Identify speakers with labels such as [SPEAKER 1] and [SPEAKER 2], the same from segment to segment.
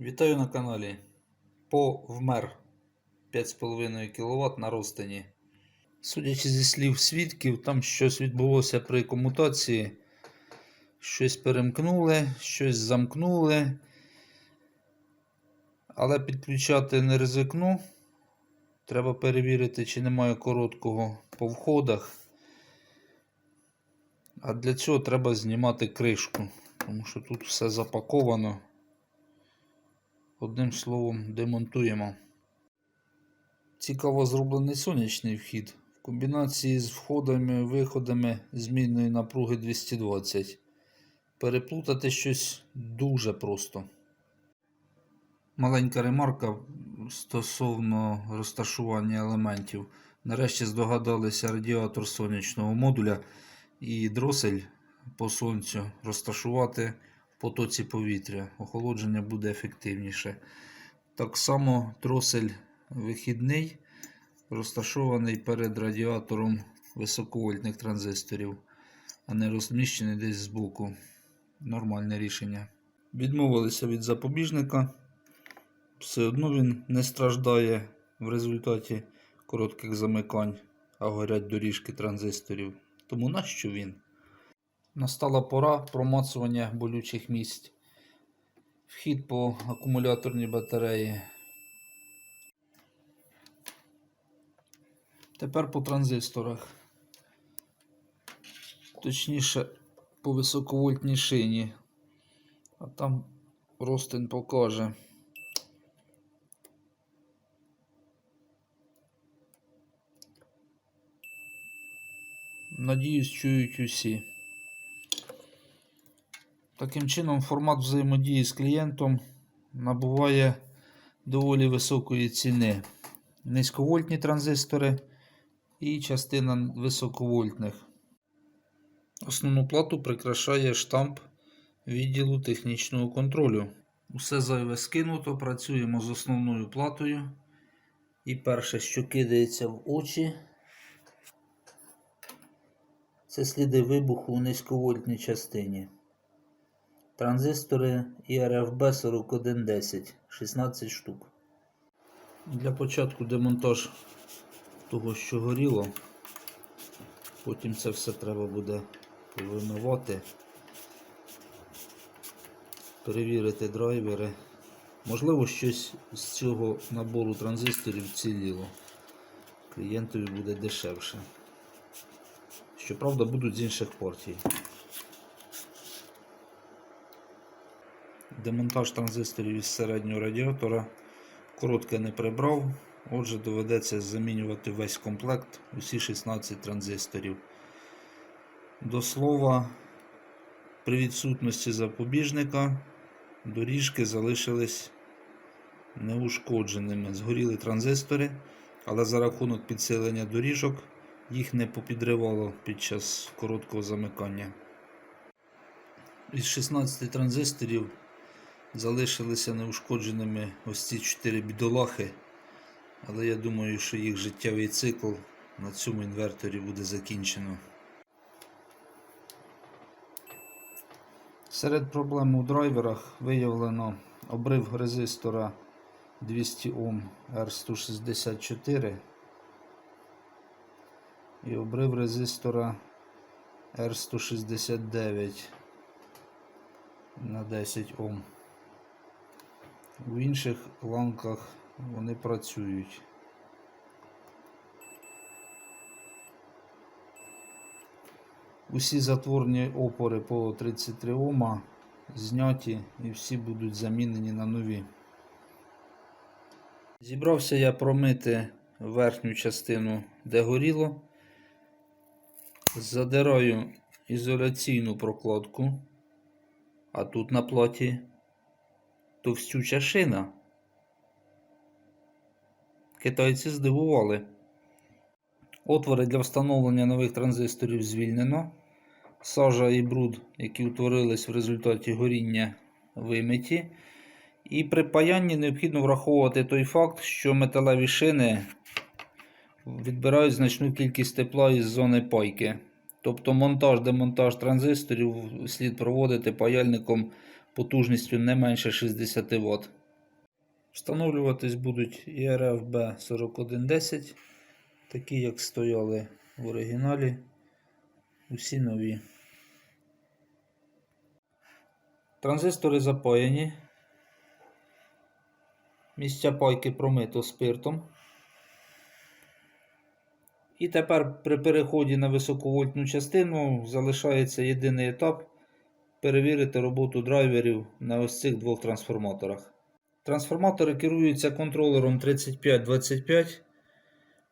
[SPEAKER 1] Вітаю на каналі. По вмер 5,5 кВт на розтині. Судячи зі слів свідків, там щось відбулося при комутації. Щось перемкнули, щось замкнули. Але підключати не ризикну. Треба перевірити, чи немає короткого по входах. А для цього треба знімати кришку, тому що тут все запаковано. Одним словом, демонтуємо. Цікаво зроблений сонячний вхід в комбінації з входами виходами змінної напруги 220. Переплутати щось дуже просто. Маленька ремарка стосовно розташування елементів. Нарешті здогадалися радіатор сонячного модуля і дросель по сонцю розташувати потоці повітря. Охолодження буде ефективніше. Так само дросель вихідний розташований перед радіатором високовольтних транзисторів, а не розміщений десь збоку. Нормальне рішення. Відмовилися від запобіжника. Все одно він не страждає в результаті коротких замикань, а горять доріжки транзисторів. Тому нащо він? Настала пора промацування болючих місць. Вхід по акумуляторній батареї. Тепер по транзисторах. Точніше, по високовольтній шині. А там Ростин покаже. Надіюсь, чують усі. Таким чином, формат взаємодії з клієнтом набуває доволі високої ціни. Низьковольтні транзистори і частина високовольтних. Основну плату прикрашає штамп відділу технічного контролю. Усе зайве скинуто, працюємо з основною платою. І перше, що кидається в очі, це сліди вибуху у низьковольтній частині. Транзистори IRFB 4110 16 штук. Для початку демонтаж того, що горіло. Потім це все треба буде повимивати, перевірити драйвери. Можливо, щось з цього набору транзисторів ціліло. Клієнтові буде дешевше. Щоправда, будуть з інших партій. Демонтаж транзисторів із середнього радіатора. Коротке не прибрав, отже, доведеться замінювати весь комплект, усі 16 транзисторів. До слова, при відсутності запобіжника доріжки залишились неушкодженими. Згоріли транзистори, але за рахунок підсилення доріжок їх не попідривало під час короткого замикання. Із 16 транзисторів залишилися неушкодженими ось ці 4 бідолахи, але я думаю, що їх життєвий цикл на цьому інверторі буде закінчено. Серед проблем у драйверах виявлено обрив резистора 200 Ом R164 і обрив резистора R169 на 10 Ом. У інших ланках вони працюють. Усі затворні опори по 33 Ома зняті і всі будуть замінені на нові. Зібрався я промити верхню частину, де горіло. Задираю ізоляційну прокладку, а тут на платі товстюча шина. Китайці здивували. Отвори для встановлення нових транзисторів звільнено. Сажа і бруд, які утворились в результаті горіння, вимиті. І при паянні необхідно враховувати той факт, що металеві шини відбирають значну кількість тепла із зони пайки. Тобто монтаж-демонтаж транзисторів слід проводити паяльником потужністю не менше 60 Вт. Встановлюватись будуть IRF B4110, такі як стояли в оригіналі. Усі нові. Транзистори запаяні. Місця пайки промито спиртом. І тепер при переході на високовольтну частину залишається єдиний етап перевірити роботу драйверів на ось цих двох трансформаторах. Трансформатори керуються контролером 3525.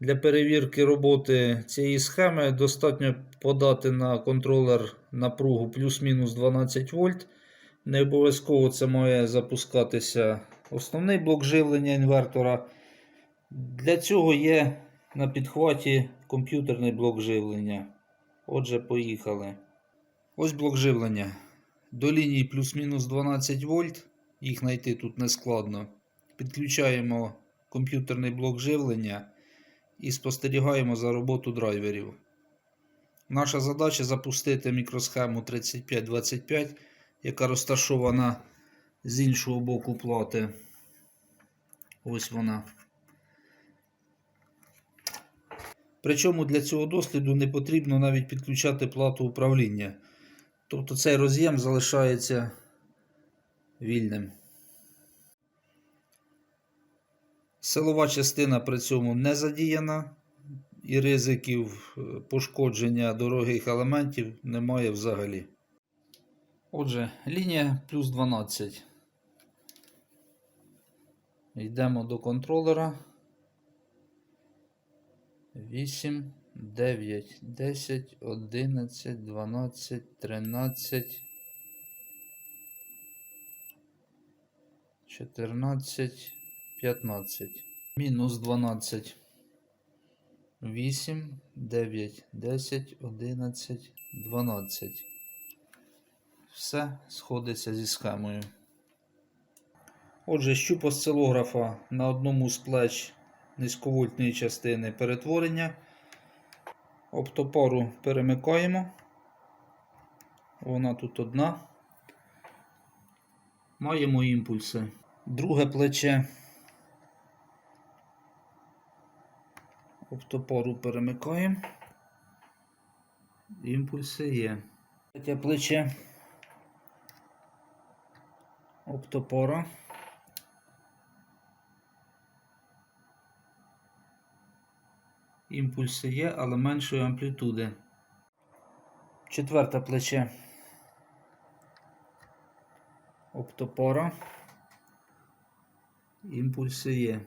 [SPEAKER 1] Для перевірки роботи цієї схеми достатньо подати на контролер напругу плюс-мінус 12 вольт. Не обов'язково це має запускатися основний блок живлення інвертора. Для цього є на підхваті комп'ютерний блок живлення. Отже, поїхали. Ось блок живлення. До лінії плюс-мінус 12 вольт. Їх знайти тут не складно. Підключаємо комп'ютерний блок живлення і спостерігаємо за роботу драйверів. Наша задача запустити мікросхему 3525, яка розташована з іншого боку плати. Ось вона. Причому для цього досліду не потрібно навіть підключати плату управління. Тобто цей роз'єм залишається вільним. Силова частина при цьому не задіяна, і ризиків е, пошкодження дорогих елементів немає взагалі. Отже, лінія плюс 12. Йдемо до контролера. 8, 9, 10, 11, 12, 13, 14, 15. Мінус 12. 8, 9, 10, 11, 12. Все сходиться зі схемою. Отже, щуп осцилографа на одному з плеч низьковольтної частини перетворення. Оптопору перемикаємо. Вона тут одна. Маємо імпульси. Друге плече. Оптопору перемикаємо. Імпульси є. Третє плече. Оптопора. Імпульси є, але меншої амплітуди. Четверте плече. Оптопора. Імпульси є.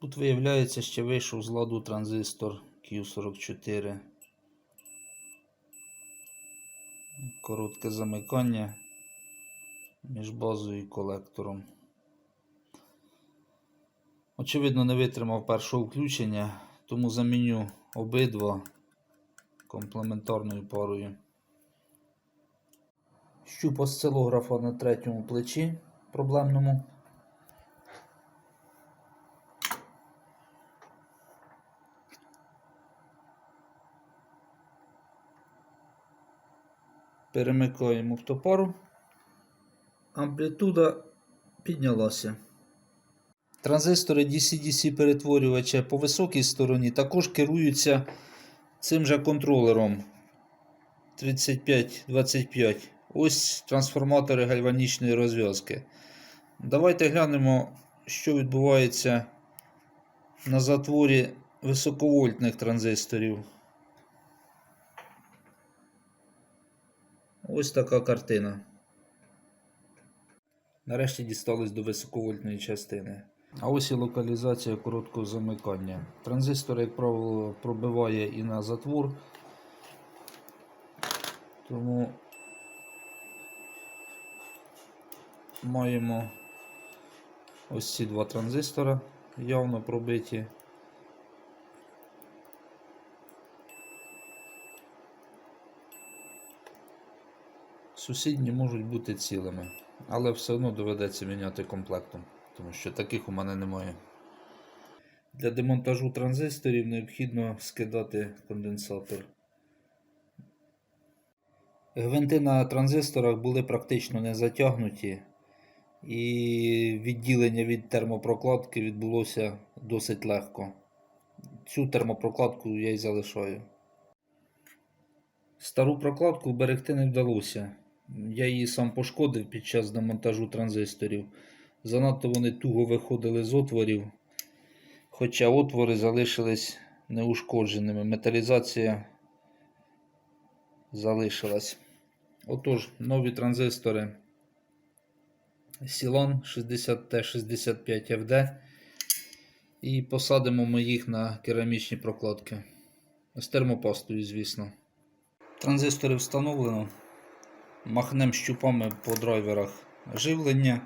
[SPEAKER 1] Тут виявляється, ще вийшов з ладу транзистор Q44. Коротке замикання між базою і колектором. Очевидно, не витримав першого включення, тому заміню обидва комплементарною парою. Щуп осцилографа на третьому плечі проблемному. Перемикаємо автопару. Амплітуда піднялася. Транзистори DC-DC перетворювача по високій стороні також керуються цим же контролером 3525. Ось трансформатори гальванічної розв'язки. Давайте глянемо, що відбувається на затворі високовольтних транзисторів. Ось така картина. Нарешті дістались до високовольтної частини. А ось і локалізація короткого замикання. Транзистор, як правило, пробиває і на затвор. Тому маємо ось ці два транзистора явно пробиті. Сусідні можуть бути цілими, але все одно доведеться міняти комплектом, тому що таких у мене немає. Для демонтажу транзисторів необхідно скидати конденсатор. Гвинти на транзисторах були практично не затягнуті, і відділення від термопрокладки відбулося досить легко. Цю термопрокладку я й залишаю. Стару прокладку вберегти не вдалося. Я її сам пошкодив під час демонтажу транзисторів. Занадто вони туго виходили з отворів, хоча отвори залишились неушкодженими. Металізація залишилась. Отож, нові транзистори Сілан 60T65FD. І посадимо ми їх на керамічні прокладки. З термопастою, звісно. Транзистори встановлено. Махнемо щупами по драйверах живлення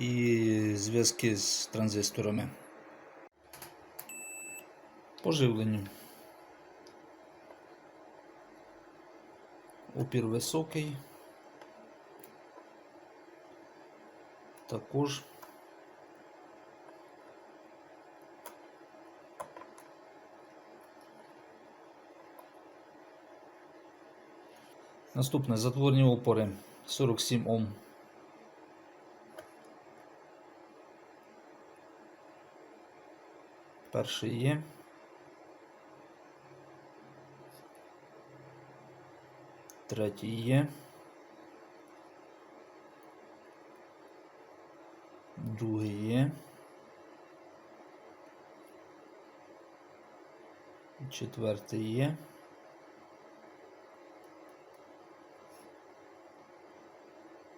[SPEAKER 1] і зв'язки з транзисторами. По живленню. Опір високий. Також Наступне затворні опори 47 Ом. Перший є. Третій є. Другий є. Четвертий є.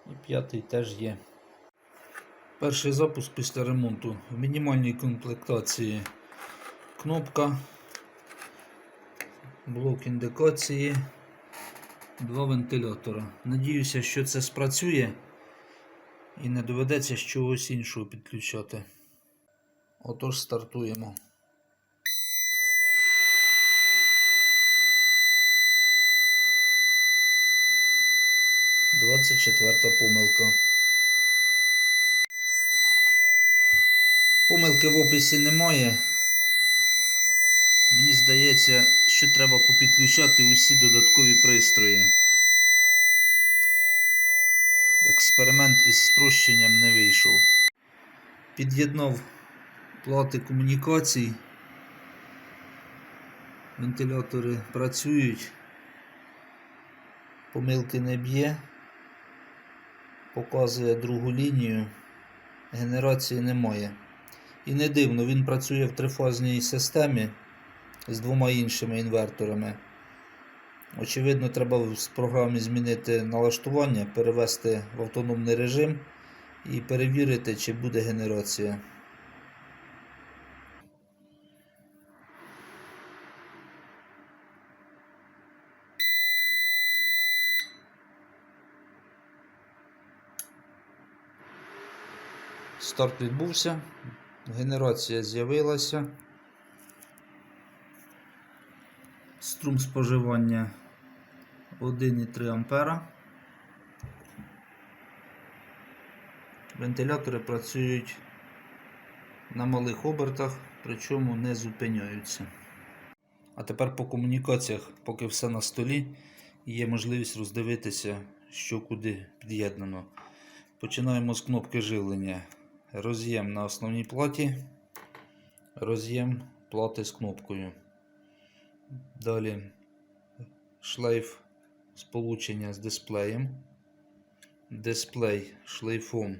[SPEAKER 1] І п'ятий теж є. Перший запуск після ремонту в мінімальній комплектації кнопка, блок індикації, два вентилятора. Надіюся, що це спрацює і не доведеться чогось іншого підключати. Отож стартуємо. Двадцять четверта помилка. Помилки в описі немає. Мені здається, що треба попідключати усі додаткові пристрої. Експеримент із спрощенням не вийшов. Під'єднав плати комунікацій. Вентилятори працюють. Помилки не б'є. Показує другу лінію. Генерації немає. І не дивно, він працює в трифазній системі з двома іншими інверторами. Очевидно, треба в програмі змінити налаштування, перевести в автономний режим і перевірити, чи буде генерація. Старт відбувся, генерація з'явилася. Струм споживання 1,3 ампера. Вентилятори працюють на малих обертах, причому не зупиняються. А тепер по комунікаціях, поки все на столі, є можливість роздивитися, що куди під'єднано. Починаємо з кнопки живлення. Роз'єм на основній платі, роз'єм плати з кнопкою. Далі шлейф сполучення з дисплеєм. Дисплей шлейфом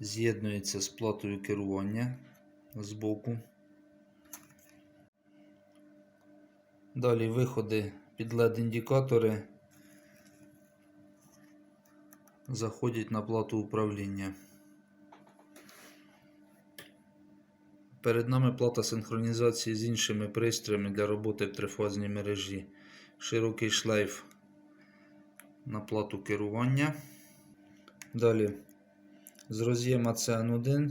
[SPEAKER 1] з'єднується з платою керування збоку. Далі виходи під LED-індикатори заходять на плату управління. Перед нами плата синхронізації з іншими пристроями для роботи в трифазній мережі. Широкий шлейф на плату керування. Далі з роз'єма CN1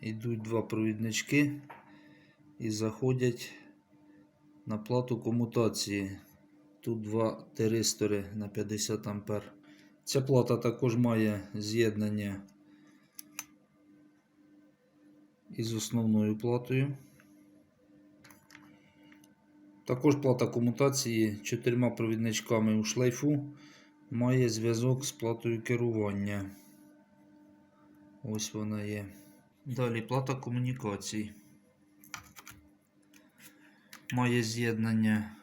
[SPEAKER 1] йдуть два провіднички і заходять на плату комутації. Тут два теристори на 50 А. Ця плата також має з'єднання із основною платою. Також плата комутації чотирма провідничками у шлейфу має зв'язок з платою керування. Ось вона є. Далі плата комунікацій. Має з'єднання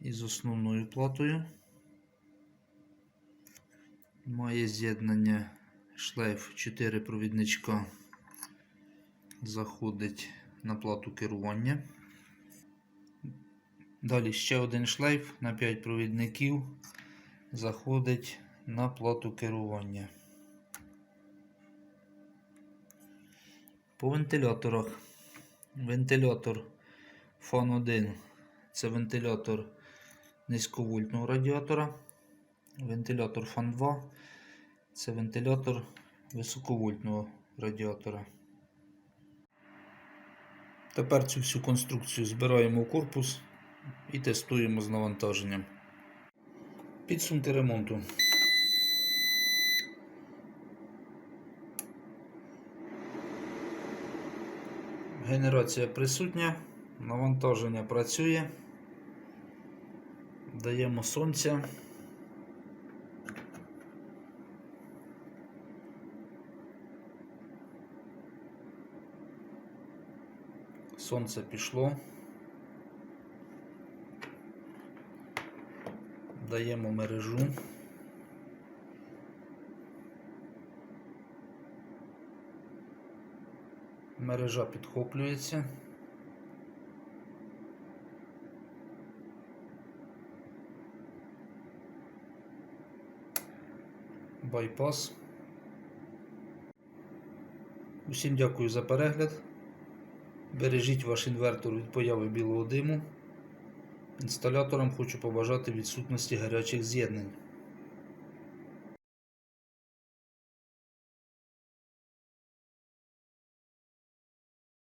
[SPEAKER 1] із основною платою. Має з'єднання шлейф 4 провідничка. Заходить на плату керування. Далі ще один шлейф на 5 провідників заходить на плату керування. По вентиляторах. Вентилятор фан 1 це вентилятор низьковольтного радіатора. Вентилятор фан 2 це вентилятор високовольтного радіатора. Тепер цю всю конструкцію збираємо в корпус і тестуємо з навантаженням. Підсумки ремонту. Генерація присутня, навантаження працює. Даємо сонця. Сонце пішло. Даємо мережу. Мережа підхоплюється. Байпас. Усім дякую за перегляд. Бережіть ваш інвертор від появи білого диму. Інсталяторам хочу побажати відсутності гарячих з'єднань.